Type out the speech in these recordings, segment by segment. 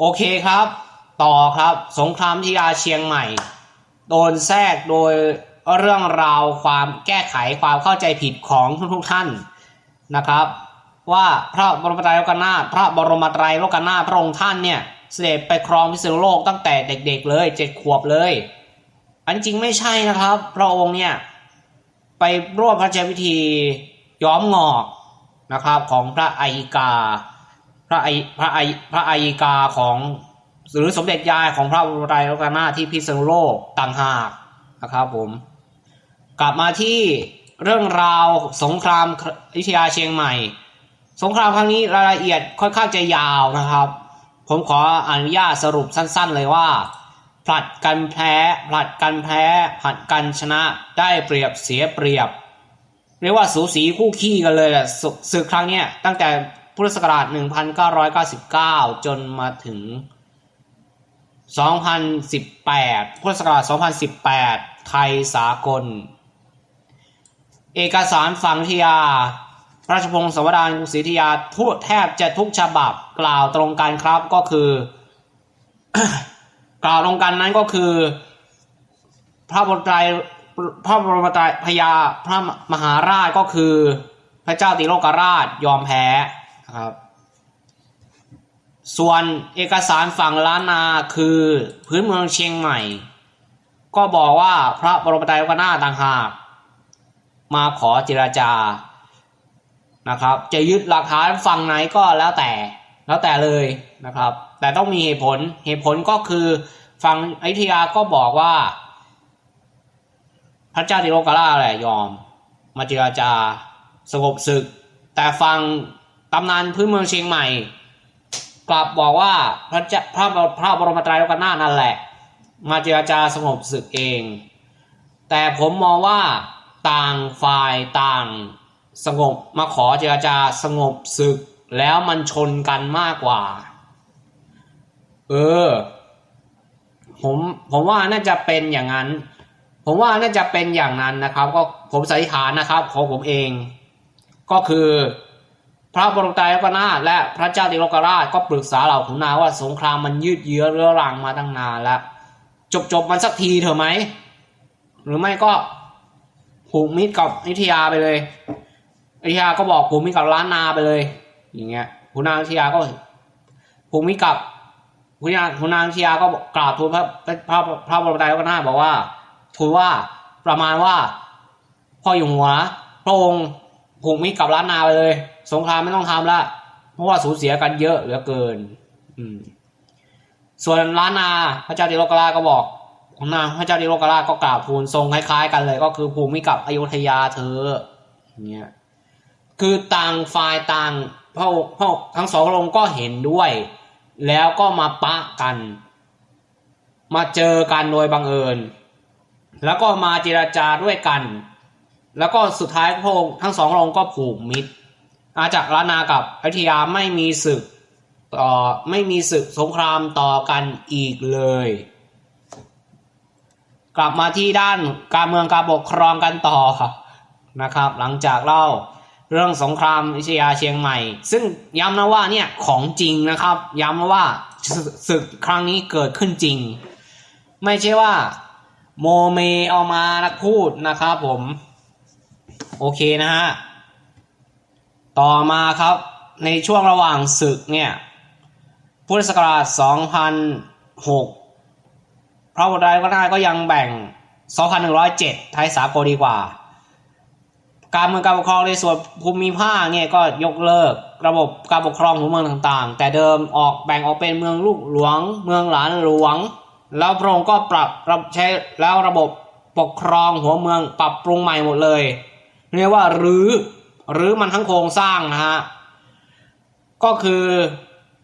โอเคครับ ต่อครับ สงครามที่ยาเชียงใหม่ โดนแทรกโดยเรื่องราวความแก้ไขความเข้าใจผิดของทุกๆท่านนะครับ ว่าพระบรมไตรโลกนาถพระบรมไตรโลกนาถพระองค์ท่านเนี่ยเสด็จไปครองพิษณุโลกตั้งแต่เด็กๆเลยเจ็ดขวบเลย อันจริงไม่ใช่นะครับ พระองค์เนี่ยไปร่วมพระราชพิธีย้อมงอกนะครับของพระไอกา พระไอพระไอพระอัยกาของหรือสมเด็จยายของพระบรมไตรโลกนาถที่พิษณุโลกต่างหากนะครับผมกลับมาที่เรื่องราวสงครามอยุธยาเชียงใหม่ สงครามครั้งนี้รายละเอียดค่อนข้างจะยาวนะครับ ผมขออนุญาตสรุปสั้นๆ เลยว่า ผลัดกันแพ้ผลัดกันแพ้ผลัดกันชนะได้เปรียบเสียเปรียบ เรียกว่าสูสีคู่ขี้กันเลยแหละศึกครั้งนี้ตั้งแต่ พุทธศักราช 1999 จนมาถึง 2018 พุทธศักราช 2018 ไทยสากล เอกสารฝังทิยา ราชพงศ์สวดานกรุงศรีอยุธยาทุกแทบจะทุกฉบับกล่าวตรงกันครับก็คือ กล่าวตรงกันนั้นก็คือ พระบรมไตรพระบรมไตรพญาพระมหาราชก็คือพระเจ้าติโลกราชยอมแพ้ นะครับ ส่วนเอกสารฝั่งล้านนาคือพื้นเมืองเชียงใหม่ ก็บอกว่าพระบรมไตรกนาต่างหากมาขอเจราจานะครับ จะยึดหลักฐานฝั่งไหนก็แล้วแต่แล้วแต่เลยนะครับ แต่ต้องมีเหตุผลเหตุผลก็คือฝั่งอยุธยาก็บอกว่า พระเจ้าติโลกราแหละยอม มาเจราจาสงบศึก แต่ฟัง ตำนานพื้นเมืองเชียงใหม่ กลับบอกว่าพระเจ้าพระพระบรมไตรโลกนาถนั่นแหละ มาเจราจาสงบศึกเอง แต่ผมมองว่าต่างฝ่ายต่างสงบมาขอเจราจาสงบศึกแล้วมันชนกันมากกว่า เออ ผมผมว่าน่าจะเป็นอย่างนั้น ผมว่าน่าจะเป็นอย่างนั้นนะครับ ก็ผมสันนิษฐานนะครับของผมเอง ก็คือ พระบรมไตรโลกนาถและพระเจ้าติโลกราชก็ปรึกษาเหล่าขุนนางว่าสงครามมันยืดเยื้อเรื้อรังมาตั้งนานแล้ว จบจบมันสักทีเถอะไหม หรือไม่ก็ผูกมิตรกับอยุธยาไปเลยอยุธยาก็บอกผูกมิตรกับล้านนาไปเลย อย่างเงี้ยขุนนางอยุธยาก็ผูกมิตรกับขุนนางขุนนางอยุธยาก็กราบทูลพระพระพระพระบรมไตรโลกนาถบอกว่าทูลว่าประมาณว่าพ่ออยู่หัวพระองค์ ผูกมิตรกับล้านนาไปเลย สงครามไม่ต้องทำละเพราะว่าสูญเสียกันเยอะเหลือเกิน อืม ส่วนล้านนาพระเจ้าติโลกราก็บอกนางพระเจ้าติโลกราก็กราบทูลทรงคล้ายๆ กันเลย ก็คือภูมิกับอยุธยาเธอเงี้ยคือต่างฝ่ายต่างพระพระทั้งสองพระองค์ก็เห็นด้วย แล้วก็มาปะกัน มาเจอกันโดยบังเอิญ แล้วก็มาเจราจาด้วยกัน แล้วก็สุดท้ายพงทั้งสององค์ก็ผูกมิตรอาจากล้านนากับอยุธยาไม่มีศึกต่อไม่มีศึกสงครามต่อกันอีกเลย กลับมาที่ด้านการเมืองการปกครองกันต่อนะครับ หลังจากเล่าเรื่องสงครามวิทยาเชียงใหม่ ซึ่งย้ำนะว่าเนี่ยของจริงนะครับ ย้ำนะว่าศึกครั้งนี้เกิดขึ้นจริง ไม่ใช่ว่าโมเมเอามานักพูดนะครับผม โอเคนะฮะ ต่อมาครับในช่วงระหว่างศึกเนี่ย พุทธศักราช 2006 พระบรมไตรโลกนาก็ยังแบ่ง 2107 ไทยสากลดีกว่า การเมืองการปกครองในส่วนภูมิภาคเนี่ยก็ยกเลิกระบบการปกครองของเมืองต่างๆ แต่เดิมออกแบ่งออกเป็นเมืองลูกหลวง เมืองหลานหลวง แล้วพระองค์ก็ปรับใช้แล้วระบบปกครองหัวเมืองปรับปรุงใหม่หมดเลย เรียกว่ารื้อรื้อมันทั้งโครงสร้างนะฮะก็คือ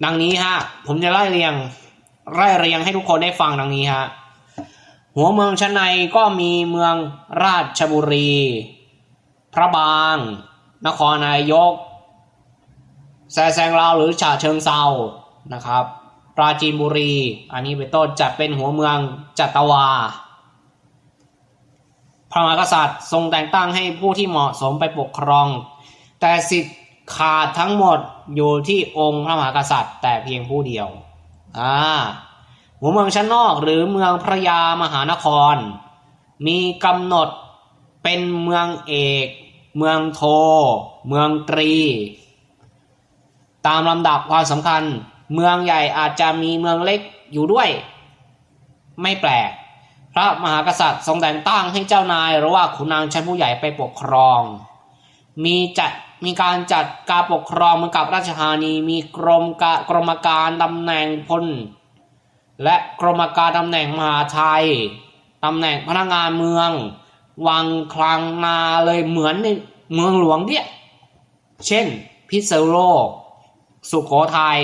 ดังนี้ฮะผมจะไล่เรียงไล่เรียงให้ทุกคนได้ฟังดังนี้ฮะหัวเมืองชั้นในก็มีเมืองราชบุรี พระบาง นครนายกแซแซงลาวหรือฉะเชิงเซานะครับ ปราจีนบุรี อันนี้เป็นต้นจัดเป็นหัวเมืองจัตวา ระมหากษัตริย์ทรงแต่งตั้งให้ผู้ที่เหมาะสมไปปกครอง แต่สิทธิ์ขาดทั้งหมดอยู่ที่องค์พระมหากษัตริย์ แต่เพียงผู้เดียวอ่าหัวเมืองชั้นนอกหรือเมืองพระยามหานคร มีกำหนดเป็นเมืองเอก เมืองโท เมืองตรี ตามลำดับความสำคัญ เมืองใหญ่อาจจะมีเมืองเล็กอยู่ด้วย ไม่แปลก พระมหากษัตริย์ทรงแต่งตั้งให้เจ้านาย หรือว่าขุนนางชั้นผู้ใหญ่ไปปกครอง มีจัดมีการจัดการปกครองเหมือนกับราชธานี มีกรมกากรมการตำแหน่งพล และกรมการตำแหน่งมหาไทยตำแหน่งพนักงานเมือง วังคลังนาเลยเหมือนในเมืองหลวงเนี่ยเช่น พิษณุโลก สุโขทัย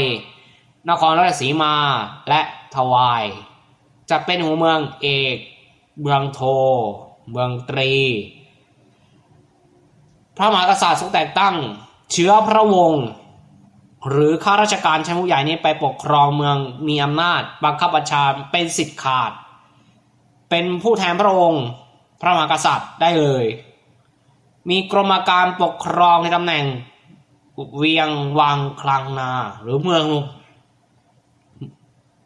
นครราชสีมาและทวาย จะเป็นหัวเมืองเอก เมืองโท เมืองตรี พระมหากษัตริย์ทรงแต่งตั้งเชื้อพระวงศ์หรือข้าราชการชั้นผู้ใหญ่นี้ไปปกครองเมืองมีอำนาจ บังคับบัญชาเป็นสิทธิ์ขาด เป็นผู้แทนพระองค์ พระมหากษัตริย์ได้เลย มีกรมการปกครองในตำแหน่งเวียงวังคลังนาหรือเมือง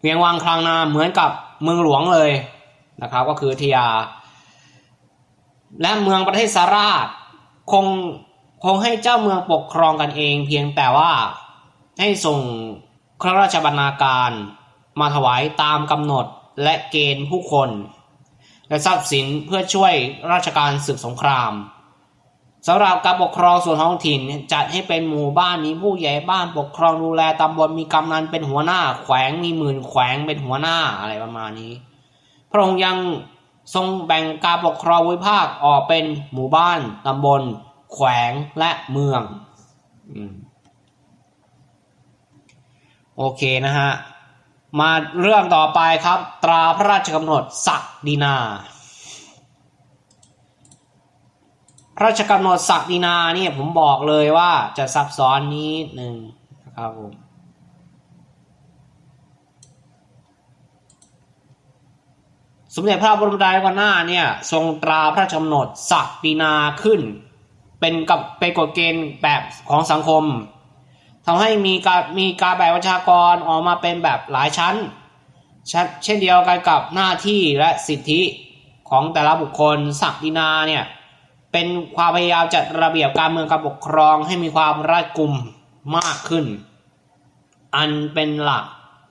เวียงวังคลังนาเหมือนกับ เมืองหลวงเลยนะครับก็คืออยุธยาและเมืองประเทศสาราชคงคงให้เจ้าเมืองปกครองกันเอง เพียงแต่ว่าให้ส่งข้าราชบรรณาการมาถวายตามกำหนดและเกณฑ์ผู้คน และทรัพย์สินเพื่อช่วยราชการศึกสงคราม สำหรับการปกครองส่วนท้องถิ่นจัดให้เป็นหมู่บ้านมีผู้ใหญ่บ้านปกครองดูแลตำบลมีกำนันเป็นหัวหน้า แขวงมีหมื่นแขวงเป็นหัวหน้าอะไรประมาณนี้ พระองค์ยังทรงแบ่งการปกครองวิภาคออกเป็นหมู่บ้านตำบล แขวงและเมืองอโอเคนะฮะ มาเรื่องต่อไปครับ ตราพระราชกำหนดศักดินา พ ราชกำหนดศักดินาเนี่ยผมบอกเลยว่าจะซับซ้อนนิดหนึ่งนะครับผมสมเด็จพระบรมราชวนาเนี่ยทรงตราพระราชกำหนดศักดินาขึ้น เป็นกับเป็นกฎเกณฑ์แบบของสังคมทำให้มีการมีการแบ่งประชากรออกมาเป็นแบบหลายชั้น เช่นเดียวกันกับหน้าที่และสิทธิของแต่ละบุคคลศักดินาเนี่ย เป็นความพยายามจัดระเบียบการเมืองการปกครองให้มีความรัดกุมมากขึ้น อันเป็นหลัก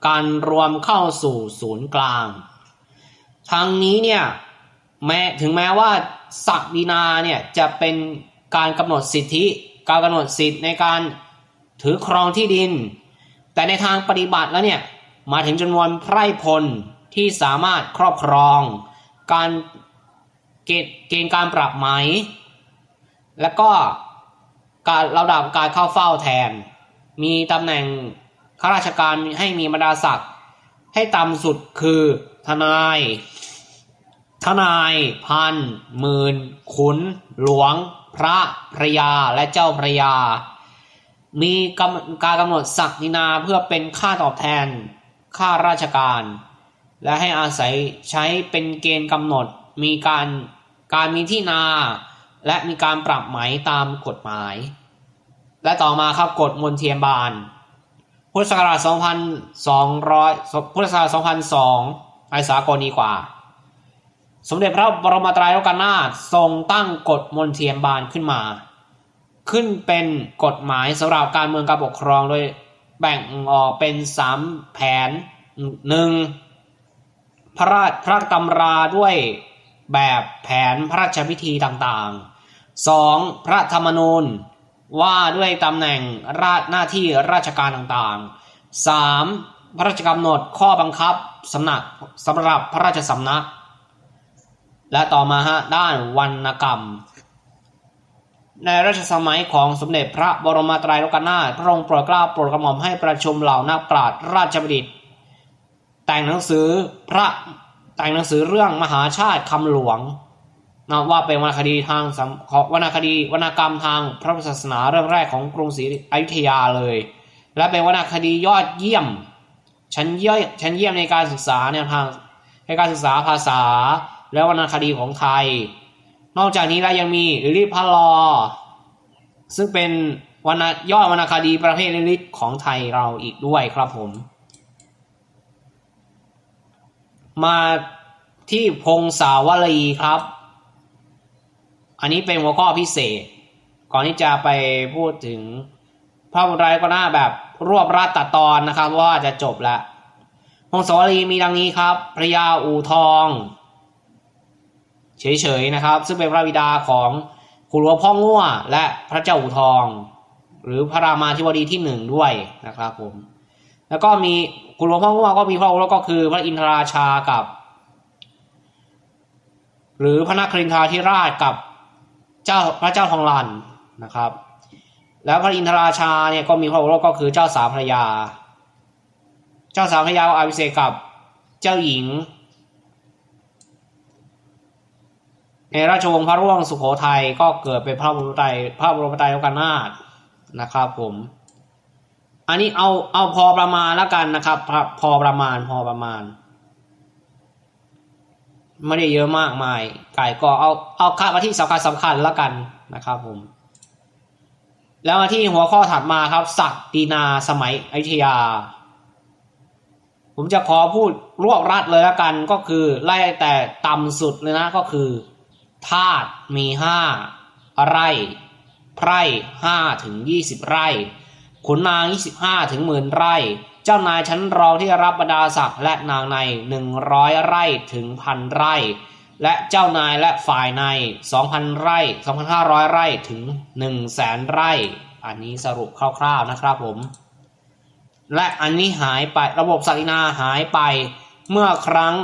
การรวมเข้าสู่ศูนย์กลางทางนี้เนี่ยแม้ถึงแม้ว่าศักดินาเนี่ยจะเป็นการกำหนดสิทธิ การกำหนดสิทธิในการถือครองที่ดิน แต่ในทางปฏิบัติแล้วเนี่ยมาถึงจำนวนไพร่พลที่สามารถครอบครอง การ เกณฑ์เกณฑ์การปรับไหม แล้วก็การระดับการเข้าเฝ้าแทน มีตำแหน่งข้าราชการให้มีบรรดาศักดิ์ให้ต่ำสุดคือทนาย ทนาย พันหมื่นขุน หลวง พระพระยาและเจ้าพระยา มีการกำหนดศักดินาเพื่อเป็นค่าตอบแทนค่าราชการ และให้อาศัยใช้เป็นเกณฑ์กำหนดมีการ การมีที่นาและมีการปรับไหมตามกฎหมาย และต่อมาครับกฎมนเทียนบาน พุทธศักราช 2200 พุทธศักราช 2002 ไอสากลดีกว่า สมเด็จพระบรมไตรโลกนาถทรงตั้งกฎมนเทียนบานขึ้นมา ขึ้นเป็นกฎหมายสำหรับการเมืองการปกครองโดยแบ่งออกเป็นสามแผนหนึ่งพระราชพระตำราด้วย แบบแผนพระราชพิธีต่างๆ 2. พระธรรมนูญ ว่าด้วยตำแหน่งราชหน้าที่ราชการต่างๆ 3. พระราชกำหนดข้อบังคับสำนักสำหรับพระราชสำนัก และต่อมาฮะด้านวรรณกรรม ในรัชสมัยของสมเด็จพระบรมไตรโลกนาถพระองค์โปรดเกล้าโปรดกระหม่อมให้ประชุมเหล่านักปราชญ์ราชบัณฑิต แต่งหนังสือพระ แต่งหนังสือเรื่องมหาชาติคำหลวงนะว่าเป็นวรรณคดีทางวรรณคดีวรรณกรรมทางพระพุทธศาสนาเรื่องแรกของกรุงศรีอยุธยาเลย และเป็นวรรณคดียอดเยี่ยม ชั้นเยี่ยมชั้นเยี่ยมในการศึกษาแนวทางในการศึกษาภาษา และวรรณคดีของไทย นอกจากนี้แล้วยังมีลิลิพลอ ซึ่งเป็นวรรณยอดวรรณคดีประเภทลิลิของไทยเราอีกด้วยครับผม มาที่พงศาวลีครับ อันนี้เป็นหัวข้อพิเศษ ก่อนที่จะไปพูดถึงพระบรมไรก็น่าแบบรวบรัดตัดตอนนะครับว่าจะจบแล้วพงศาวลีมีดังนี้ครับพระยาอู่ทองเฉยๆนะครับ ซึ่งเป็นพระบิดาของขุนหลวงพ่อง่วและพระเจ้าอู่ทอง หรือพระรามาธิบดีที่หนึ่งด้วยนะครับผม แล้วก็มี ขุนหลวงพ่อง่วก็มีพระโอรสก็คือพระอินทราชากับ หรือพระนครินทราธิราชกับเจ้าพระเจ้าทองลันนะครับ แล้วพระอินทราชาเนี่ยก็มีพระโอรสก็คือเจ้าสามพระยา เจ้าสามพระยาอาภิเศษกกับเจ้าหญิง ในราชวงศ์พระร่วงสุโขทัยก็เกิดเป็นพระบรมไตรพระบรมไตรโลกนาถนะครับผม อันนี้เอาเอาพอประมาณแล้วกันนะครับพอพอประมาณพอประมาณ ไม่ได้เยอะมากมาย ไก่ก็เอาเอาค่ามาที่สำคัญสำคัญแล้วกันนะครับผม แล้วมาที่หัวข้อถัดมาครับศักดินาสมัยอยุธยา ผมจะขอพูดรวบรัดเลยแล้วกันก็คือไล่แต่ต่ำสุดเลยนะก็คือธาตุมีห้าไร่ ไพร่ห้าถึงยี่สิบไร่ ขุนนางยี่สิบห้าถึงหมื่นไร่ เจ้านายชั้นรองที่รับบรรดาศักดิ์และนางในหนึ่งร้อยไร่ถึงพันไร่ และเจ้านายและฝ่ายในสองพันไร่สองพันห้าร้อยไร่ถึงหนึ่งแสนไร่ อันนี้สรุปคร่าวๆนะครับผม และอันนี้หายไประบบศักดินาหายไปเมื่อครั้ง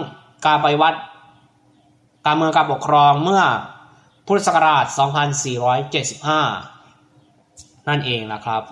การไปวัด การเมืองการปกครองเมื่อพุทธศักราช 2475 นั่นเองนะครับ